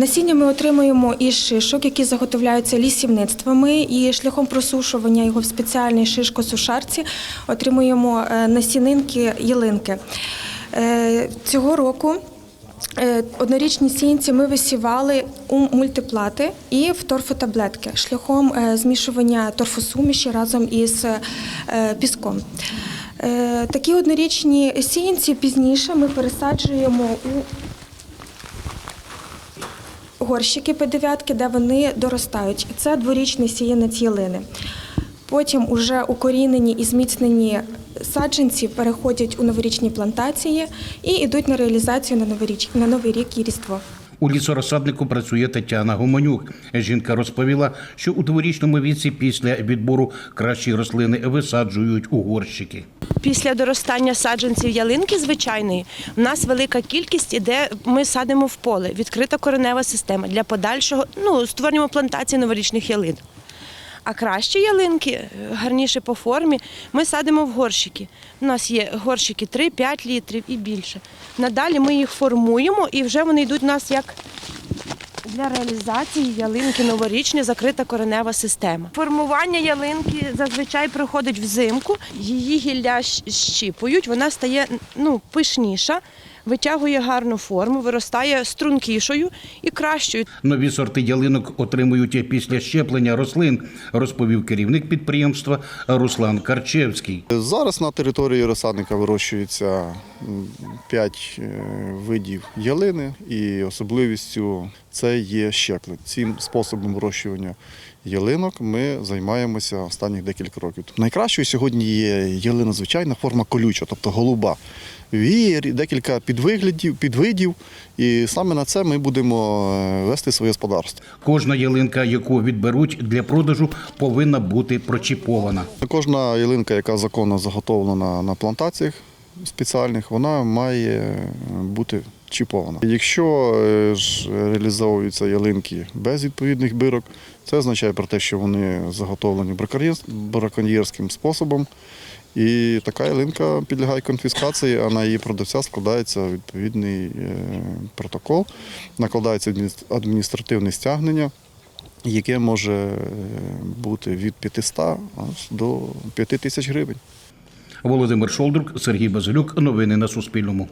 Насіння ми отримуємо із шишок, які заготовляються лісівництвами, і шляхом просушування його в спеціальній шишкосушарці отримуємо е, насінинки ялинки. Е, Цього року е, однорічні сіянці ми висівали у мультиплати і в торфотаблетки шляхом змішування торфосуміші разом із піском. Такі однорічні сіянці пізніше ми пересаджуємо у горщики П9, де вони доростають. Це дворічний сіянець ялини. Потім уже укорінені і зміцнені саджанці переходять у новорічні плантації і йдуть на реалізацію на новий рік, на новий рік і різдво. У лісорозсаднику працює Тетяна Гомонюк. Жінка розповіла, що у дворічному віці після відбору кращі рослини висаджують у горщики. Після доростання саджанців ялинки звичайної в нас велика кількість іде. Ми садимо в поле, відкрита коренева система для подальшого. Ну створюємо плантації новорічних ялин. А кращі ялинки, е, гарніше по формі, ми садимо в горщики. У нас є горщики 3-5 літрів і більше. Надалі ми їх формуємо і вже вони йдуть у нас як для реалізації ялинки новорічні закрита коренева система. Формування ялинки зазвичай проходить взимку. Її гілля щіпують, вона стає ну, пишніша, витягує гарну форму, виростає стрункішою і кращою. Нові сорти ялинок отримують після щеплення рослин, розповів керівник підприємства Руслан Карчевський. Зараз на території розсадника вирощується 5 видів ялини, і особливістю це є щеплень. Цим способом вирощування ялинок ми займаємося останніх декілька років. Найкращою сьогодні є ялина звичайна форма колюча, тобто голуба. Є декілька підвиглядів, підвидів, і саме на це ми будемо е, вести своє господарство. Кожна ялинка, яку відберуть для продажу, повинна бути прочіпована. Кожна ялинка, яка законно заготовлена на плантаціях спеціальних, вона має бути чіпована. Якщо е, ж реалізовуються ялинки без відповідних бирок, це означає про те, що вони заготовлені браконьєр- браконьєрським способом. І така ялинка підлягає конфіскації, а на її продавця складається відповідний е, протокол, накладається адміністративне стягнення яке може е, бути від 500 аж до 5 тисяч гривень. Володимир Шолдрук, Сергій Базилюк. Новини на Суспільному.